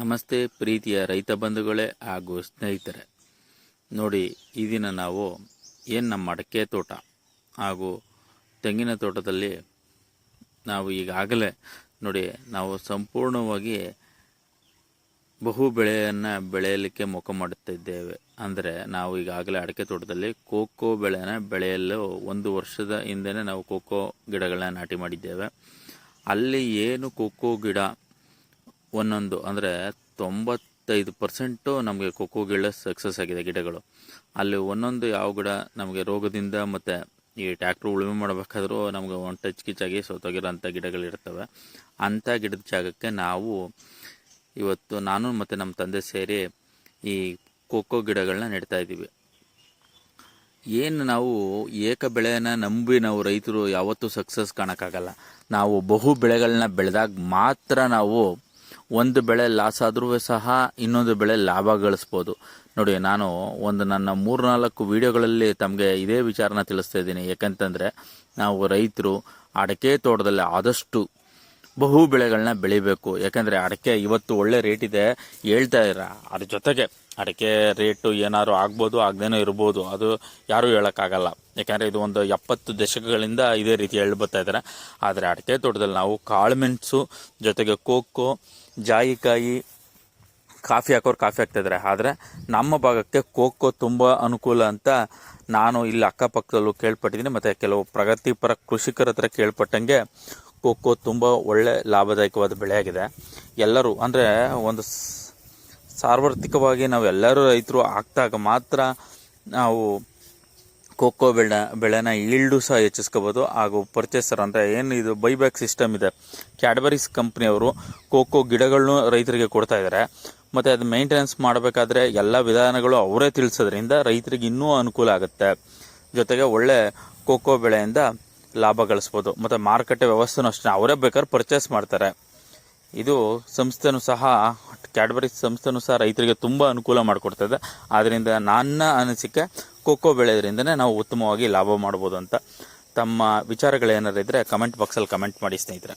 ನಮಸ್ತೆ ಪ್ರೀತಿಯ ರೈತ ಬಂಧುಗಳೇ ಹಾಗೂ ಸ್ನೇಹಿತರೆ. ನೋಡಿ, ಈ ದಿನ ನಾವು ಏನು ನಮ್ಮ ಅಡಕೆ ತೋಟ ಹಾಗೂ ತೆಂಗಿನ ತೋಟದಲ್ಲಿ ನಾವು ಈಗಾಗಲೇ ನೋಡಿ, ನಾವು ಸಂಪೂರ್ಣವಾಗಿ ಬಹು ಬೆಳೆಯನ್ನು ಬೆಳೆಯಲಿಕ್ಕೆ ಮುಖ ಮಾಡುತ್ತಿದ್ದೇವೆ. ಅಂದರೆ ನಾವು ಈಗಾಗಲೇ ಅಡಿಕೆ ತೋಟದಲ್ಲಿ ಕೋಕೋ ಬೆಳೆಯನ್ನು ಬೆಳೆಯಲು ಒಂದು ವರ್ಷದ ಹಿಂದೆಯೇ ನಾವು ಕೋಕೋ ಗಿಡಗಳನ್ನ ನಾಟಿ ಮಾಡಿದ್ದೇವೆ. ಅಲ್ಲಿ ಏನು ಕೋಕೋ ಗಿಡ ಒಂದೊಂದು ಅಂದರೆ ತೊಂಬತ್ತೈದು ಪರ್ಸೆಂಟು ನಮಗೆ ಕೊಕ್ಕೋ ಗಿಡ ಸಕ್ಸಸ್ ಆಗಿದೆ ಗಿಡಗಳು. ಅಲ್ಲಿ ಒಂದೊಂದು ಯಾವ ಗಿಡ ನಮಗೆ ರೋಗದಿಂದ ಮತ್ತು ಈ ಟ್ಯಾಕ್ಟ್ರ್ ಉಳುಮೆ ಮಾಡಬೇಕಾದ್ರೂ ನಮಗೆ ಒಂದು ಟಚ್ ಕಿಚ್ಚಾಗಿ ಸೋತೋಗಿರೋಂಥ ಗಿಡಗಳಿರ್ತವೆ ಅಂಥ ಗಿಡದ ಜಾಗಕ್ಕೆ ನಾವು ಇವತ್ತು ನಾನು ಮತ್ತು ನಮ್ಮ ತಂದೆ ಸೇರಿ ಈ ಕೋಕೋ ಗಿಡಗಳನ್ನ ನೆಡ್ತಾ ಇದ್ದೀವಿ. ಏನು ನಾವು ಏಕ ಬೆಳೆಯನ್ನು ನಂಬಿ ನಾವು ರೈತರು ಯಾವತ್ತೂ ಸಕ್ಸಸ್ ಕಾಣೋಕ್ಕಾಗಲ್ಲ. ನಾವು ಬಹು ಬೆಳೆಗಳನ್ನ ಬೆಳೆದಾಗ ಮಾತ್ರ ನಾವು ಒಂದು ಬೆಳೆ ಲಾಸ್ ಆದರೂ ಸಹ ಇನ್ನೊಂದು ಬೆಳೆ ಲಾಭ ಗಳಿಸ್ಬೋದು. ನೋಡಿ, ನಾನು ಒಂದು ನನ್ನ ಮೂರ್ನಾಲ್ಕು ವಿಡಿಯೋಗಳಲ್ಲಿ ತಮಗೆ ಇದೇ ವಿಚಾರನ ತಿಳಿಸ್ತಾ ಇದ್ದೀನಿ. ಯಾಕಂತಂದರೆ, ನಾವು ರೈತರು ಅಡಿಕೆ ತೋಟದಲ್ಲಿ ಆದಷ್ಟು ಬಹು ಬೆಳೆಗಳನ್ನ ಬೆಳಿಬೇಕು. ಯಾಕಂದರೆ, ಅಡಿಕೆ ಇವತ್ತು ಒಳ್ಳೆ ರೇಟ್ ಇದೆ ಹೇಳ್ತಾ ಇರ ಅದ್ರ ಜೊತೆಗೆ ಅಡಿಕೆ ರೇಟು ಏನಾದ್ರು ಆಗ್ಬೋದು, ಆಗದೇನೋ ಇರ್ಬೋದು. ಅದು ಯಾರೂ ಹೇಳೋಕ್ಕಾಗಲ್ಲ. ಯಾಕಂದರೆ ಇದು ಒಂದು ಎಪ್ಪತ್ತು ದಶಕಗಳಿಂದ ಇದೇ ರೀತಿ ಹೇಳಿ ಬರ್ತಾ ಇದ್ದಾರೆ. ಆದರೆ ಅಡಿಕೆ ತೋಟದಲ್ಲಿ ನಾವು ಕಾಳುಮೆಣಸು ಜೊತೆಗೆ ಕೋಕೋ, ಜಾಯಿಕಾಯಿ, ಕಾಫಿ ಹಾಕೋರು ಕಾಫಿ ಹಾಕ್ತಾಯಿದ್ದಾರೆ ಆದರೆ ನಮ್ಮ ಭಾಗಕ್ಕೆ ಕೋಕೋ ತುಂಬ ಅನುಕೂಲ ಅಂತ ನಾನು ಇಲ್ಲಿ ಅಕ್ಕಪಕ್ಕದಲ್ಲೂ ಕೇಳ್ಪಟ್ಟಿದ್ದೀನಿ. ಮತ್ತು ಕೆಲವು ಪ್ರಗತಿಪರ ಕೃಷಿಕರ ಹತ್ರ ಕೇಳ್ಪಟ್ಟಂಗೆ ಕೋಕೋ ತುಂಬ ಒಳ್ಳೆ ಲಾಭದಾಯಕವಾದ ಬೆಳೆಯಾಗಿದೆ. ಎಲ್ಲರೂ ಅಂದರೆ ಒಂದು ಸಾರ್ವತ್ರಿಕವಾಗಿ ನಾವೆಲ್ಲರೂ ರೈತರು ಹಾಕ್ದಾಗ ಮಾತ್ರ ನಾವು ಕೋಕೋ ಬೆಳೆ ಬೆಳೆನ ಈಲ್ಡು ಸಹ ಹೆಚ್ಚಿಸ್ಕೋಬೋದು ಹಾಗೂ ಪರ್ಚೇಸರ್ ಅಂತ ಏನು ಇದು ಬೈಬ್ಯಾಕ್ ಸಿಸ್ಟಮ್ ಇದೆ. ಕ್ಯಾಡ್ಬರೀಸ್ ಕಂಪ್ನಿಯವರು ಕೋಕೋ ಗಿಡಗಳನ್ನು ರೈತರಿಗೆ ಕೊಡ್ತಾ ಇದ್ದಾರೆ ಮತ್ತು ಅದು ಮೇಂಟೆನೆನ್ಸ್ ಮಾಡಬೇಕಾದ್ರೆ ಎಲ್ಲ ವಿಧಾನಗಳು ಅವರೇ ತಿಳಿಸೋದ್ರಿಂದ ರೈತರಿಗೆ ಇನ್ನೂ ಅನುಕೂಲ ಆಗುತ್ತೆ. ಜೊತೆಗೆ ಒಳ್ಳೆ ಕೋಕೋ ಬೆಳೆಯಿಂದ ಲಾಭ ಗಳಿಸ್ಬೋದು. ಮತ್ತು ಮಾರುಕಟ್ಟೆ ವ್ಯವಸ್ಥೆನೂ ಅಷ್ಟೇ, ಅವರೇ ಬೇಕಾದ್ರೆ ಪರ್ಚೇಸ್ ಮಾಡ್ತಾರೆ. ಇದು ಸಂಸ್ಥೆನೂ ಸಹ ಕ್ಯಾಡ್ಬರಿ ಸಂಸ್ಥೆನೂ ಸಹ ರೈತರಿಗೆ ತುಂಬ ಅನುಕೂಲ ಮಾಡಿಕೊಡ್ತದೆ. ಆದ್ದರಿಂದ ನನ್ನ ಅನಿಸಿಕೆ ಖೋಖೋ ಬೆಳೆಯೋದ್ರಿಂದನೇ ನಾವು ಉತ್ತಮವಾಗಿ ಲಾಭ ಮಾಡ್ಬೋದು ಅಂತ ತಮ್ಮ ವಿಚಾರಗಳೇನಾರು ಇದ್ದರೆ ಕಮೆಂಟ್ ಬಾಕ್ಸಲ್ಲಿ ಕಮೆಂಟ್ ಮಾಡಿ ಸ್ನೇಹಿತರೆ.